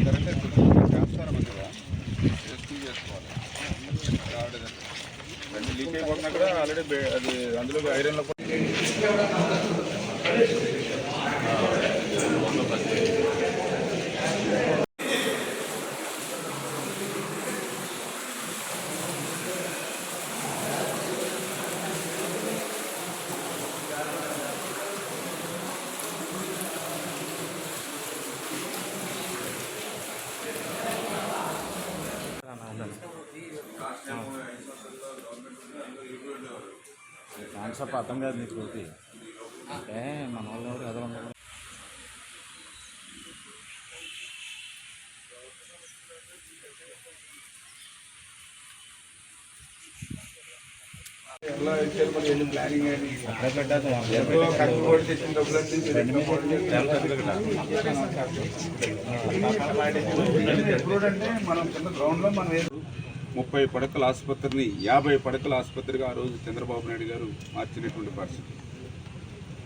Current ఎక్కువ చేస్తారు చేసుకోవాలి ఆవిడ రెండు లీక్ అయిపోతున్నా కూడా ఆల్రెడీ అది అందులో ఐరన్లో కాన్సెప్ట్ అర్థం కాదు నీకు ఒకటి అంటే మన వాళ్ళు ఎవరు కథలు ఉండదు ఎలా ఇచ్చారు మరి ఎన్ని ప్లానింగ్ అని అక్కడ పెట్టాలి ఎంతో కష్టపడి తెచ్చిన డబ్బులన్నీ ఎప్పుడంటే మనం కింద గ్రౌండ్లో మనం ముప్పై పడకల ఆసుపత్రిని యాభై పడకల ఆసుపత్రిగా ఆ రోజు చంద్రబాబు నాయుడు గారు మార్చినటువంటి పరిస్థితి.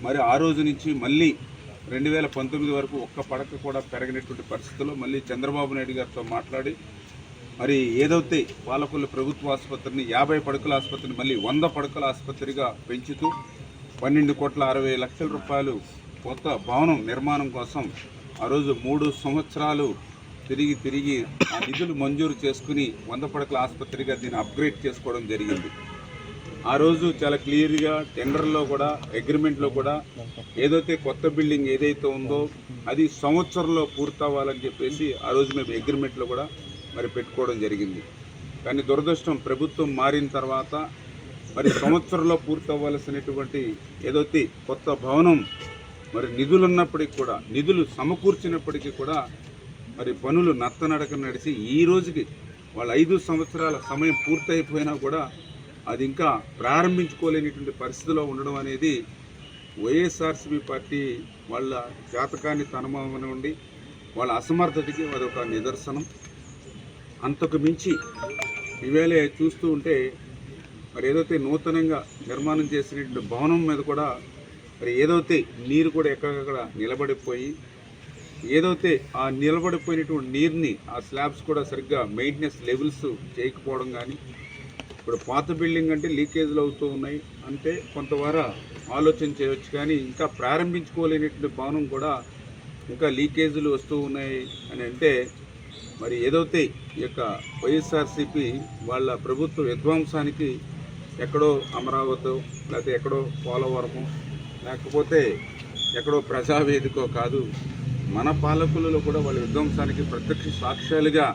మరి ఆ రోజు నుంచి మళ్ళీ రెండు వేల పంతొమ్మిది వరకు ఒక్క పడక కూడా పెరగినటువంటి పరిస్థితుల్లో మళ్ళీ చంద్రబాబు నాయుడు గారితో మాట్లాడి మరి ఏదైతే పాలకొల్లు ప్రభుత్వ ఆసుపత్రిని యాభై పడకల ఆసుపత్రిని మళ్ళీ వంద పడకల ఆసుపత్రిగా పెంచుతూ పన్నెండు కోట్ల అరవై లక్షల రూపాయలు కొత్త భవనం నిర్మాణం కోసం ఆ రోజు మూడు సంవత్సరాలు తిరిగి తిరిగి ఆ నిధులు మంజూరు చేసుకుని వంద పడకల ఆసుపత్రిగా దీన్ని అప్గ్రేడ్ చేసుకోవడం జరిగింది. ఆ రోజు చాలా క్లియర్గా టెండర్లో కూడా అగ్రిమెంట్లో కూడా ఏదైతే కొత్త బిల్డింగ్ ఏదైతే ఉందో అది సంవత్సరంలో పూర్తవ్వాలని చెప్పేసి ఆ రోజు మేము అగ్రిమెంట్లో కూడా మరి పెట్టుకోవడం జరిగింది. కానీ దురదృష్టం ప్రభుత్వం మారిన తర్వాత మరి సంవత్సరంలో పూర్తవ్వాల్సినటువంటి ఏదైతే కొత్త భవనం మరి నిధులు ఉన్నప్పటికీ కూడా నిధులు సమకూర్చినప్పటికీ కూడా మరి పనులు నత్తనడక నడిచి ఈ రోజుకి వాళ్ళ ఐదు సంవత్సరాల సమయం పూర్తయిపోయినా కూడా అది ఇంకా ప్రారంభించుకోలేనిటువంటి పరిస్థితిలో ఉండడం అనేది వైఎస్ఆర్సీపీ పార్టీ వాళ్ళ జాతకాన్ని తనమనివ్వండి వాళ్ళ అసమర్థతకి అదొక నిదర్శనం. అంతకు మించి ఇవేళ చూస్తూ ఉంటే మరి ఏదైతే నూతనంగా నిర్మాణం చేసినటువంటి భవనం మీద కూడా మరి ఏదైతే నీరు కూడా ఎక్కడెక్కడ నిలబడిపోయి ఏదైతే ఆ నిలబడిపోయినటువంటి నీరుని ఆ స్లాబ్స్ కూడా సరిగ్గా మెయింటెనెన్స్ లెవెల్స్ చేయకపోవడం కానీ ఇప్పుడు పాత బిల్డింగ్ అంటే లీకేజ్లు అవుతూ ఉన్నాయి. అంటే కొంతవర ఆలోచన చేయవచ్చు కానీ ఇంకా ప్రారంభించుకోలేనటువంటి భవనం కూడా ఇంకా లీకేజీలు వస్తూ ఉన్నాయి అని అంటే మరి ఏదైతే ఈ యొక్క వైఎస్ఆర్సీపీ వాళ్ళ ప్రభుత్వ విధ్వంసానికి ఎక్కడో అమరావతి లేకపోతే ఎక్కడో పోలవరము లేకపోతే ఎక్కడో ప్రజావేదికో కాదు మన పాలకులలో కూడా వాళ్ళ విధ్వంసానికి ప్రత్యక్ష సాక్ష్యాలుగా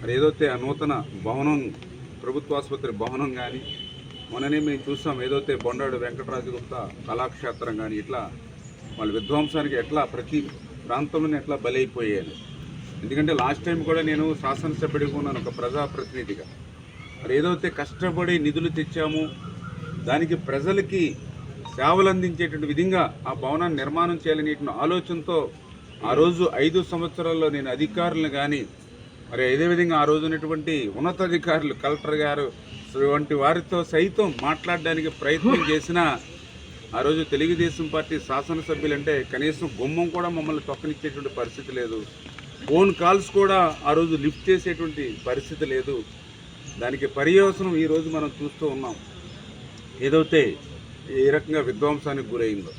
మరి ఏదైతే ఆ నూతన భవనం ప్రభుత్వ ఆసుపత్రి భవనం కానీ మొన్ననే మేము చూసాం ఏదైతే బొండాడు వెంకటరాజగుప్త కళాక్షేత్రం కానీ ఇట్లా వాళ్ళ విధ్వంసానికి ఎట్లా ప్రతి ప్రాంతంలోనే ఎట్లా బలైపోయాను ఎందుకంటే లాస్ట్ టైం కూడా నేను శాసనసభ్యుడిగా ఉన్నాను ఒక ప్రజాప్రతినిధిగా. మరి ఏదైతే కష్టపడి నిధులు తెచ్చాము దానికి ప్రజలకి సేవలు అందించేటువంటి విధంగా ఆ భవనాన్ని నిర్మాణం చేయాలనేటువంటి ఆలోచనతో ఆ రోజు ఐదు సంవత్సరాల్లో నేను అధికారులను కానీ మరి అదేవిధంగా ఆ రోజు ఉన్నటువంటి ఉన్నతాధికారులు కలెక్టర్ గారు వంటి వారితో సైతం మాట్లాడడానికి ప్రయత్నం చేసినా ఆ రోజు తెలుగుదేశం పార్టీ శాసనసభ్యులంటే కనీసం గుమ్మం కూడా మమ్మల్ని తొక్కనిచ్చేటువంటి పరిస్థితి లేదు. ఫోన్ కాల్స్ కూడా ఆ రోజు లిఫ్ట్ చేసేటువంటి పరిస్థితి లేదు. దానికి పర్యవసనం ఈరోజు మనం చూస్తూ ఉన్నాం. ఏదైతే ఏ రకంగా విధ్వంసానికి గురైందో.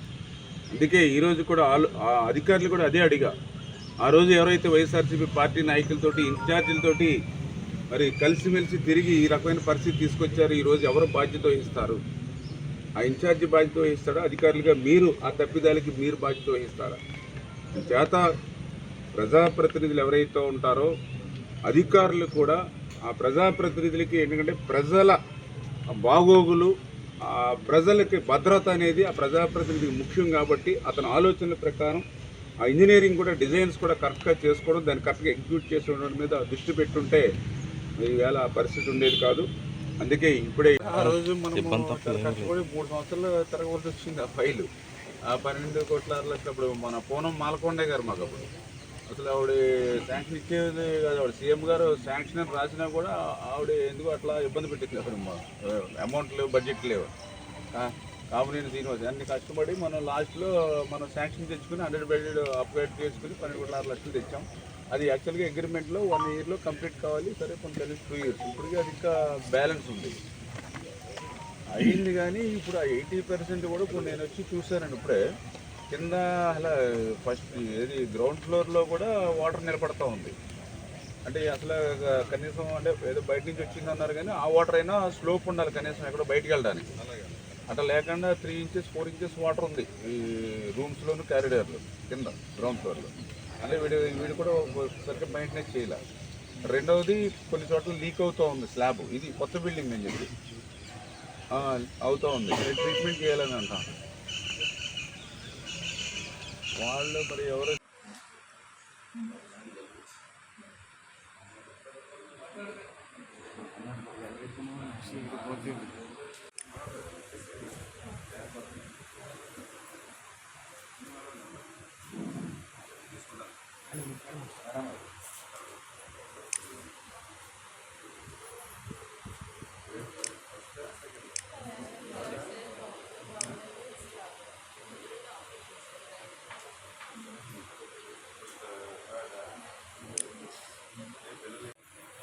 అందుకే ఈరోజు కూడా ఆ అధికారులు కూడా అదే అడిగా. ఆ రోజు ఎవరైతే వైఎస్ఆర్సీపీ పార్టీ నాయకులతోటి ఇన్ఛార్జీలతోటి మరి కలిసిమెలిసి తిరిగి ఈ రకమైన పరిస్థితి తీసుకొచ్చారు ఈరోజు ఎవరు బాధ్యత వహిస్తారు? ఆ ఇన్ఛార్జి బాధ్యత వహిస్తాడా? అధికారులుగా మీరు ఆ తప్పిదాలకి మీరు బాధ్యత వహిస్తారా? చేత ప్రజాప్రతినిధులు ఎవరైతే ఉంటారో అధికారులు కూడా ఆ ప్రజాప్రతినిధులకి ఎందుకంటే ప్రజల బాగోగులు ప్రజలకి భద్రత అనేది ఆ ప్రజాప్రతినిధికి ముఖ్యం కాబట్టి అతని ఆలోచనల ప్రకారం ఆ ఇంజనీరింగ్ కూడా డిజైన్స్ కూడా కరెక్ట్గా చేసుకోవడం దాన్ని కరెక్ట్గా ఎగ్జిక్యూట్ చేసి ఉండడం మీద దృష్టి పెట్టుంటే ఈవేళ ఆ పరిస్థితి ఉండేది కాదు. అందుకే ఇప్పుడే ఆ రోజు మనం కష్టపడి మూడు సంవత్సరాలు తిరగవలసి వచ్చింది ఆ ఫైలు. ఆ పన్నెండు కోట్ల ఆరు లక్షలు అప్పుడు మన పూనం మాలకొండే గారు మాకు అప్పుడు. అసలు ఆవిడ శాంక్షన్ ఇచ్చేది కాదు ఆవిడ సీఎం గారు శాంక్షన్ అని రాసినా కూడా ఆవిడ ఎందుకు అట్లా ఇబ్బంది పెట్టింది? అక్కడ అమౌంట్ లేవు బడ్జెట్ లేవు. కామినేని శ్రీనివాస్ అన్ని కష్టపడి మనం లాస్ట్లో మనం శాంక్షన్ తెచ్చుకుని హండ్రెడ్ బెడ్ అప్గ్రేడ్ చేసుకుని పన్నెండు ఆరు లక్షలు తెచ్చాం. అది యాక్చువల్గా అగ్రిమెంట్లో వన్ ఇయర్లో కంప్లీట్ కావాలి సరే కొంత టూ ఇయర్స్ ఇప్పటికీ అది ఇంకా బ్యాలెన్స్ ఉంది. అయింది కానీ ఇప్పుడు ఆ ఎయిటీ పర్సెంట్ కూడా ఇప్పుడు నేను వచ్చి చూశానండి ఇప్పుడే. కింద అలా ఫస్ట్ ఏది గ్రౌండ్ ఫ్లోర్లో కూడా వాటర్ నిలబడతా ఉంది. అంటే అసలు కనీసం అంటే ఏదో బయట నుంచి వచ్చింది అన్నారు కానీ ఆ వాటర్ అయినా స్లోప్ ఉండాలి కనీసం ఎక్కడో బయటికి వెళ్ళడానికి. అట్లా లేకుండా three inches four inches water ఉంది ఈ రూమ్స్లోను క్యారిడర్లు కింద గ్రౌండ్ ఫ్లోర్లో అంటే వీడు వీడు కూడా సరిగ్గా మెయింటెనెన్స్ చేయాలి. రెండవది కొన్ని చోట్ల లీక్ అవుతూ ఉంది స్లాబ్ ఇది కొత్త బిల్డింగ్ అని చెప్పి అవుతూ ఉంది. ట్రీట్మెంట్ చేయాలని అంటాను. వాళ్ళు మరి ఎవరు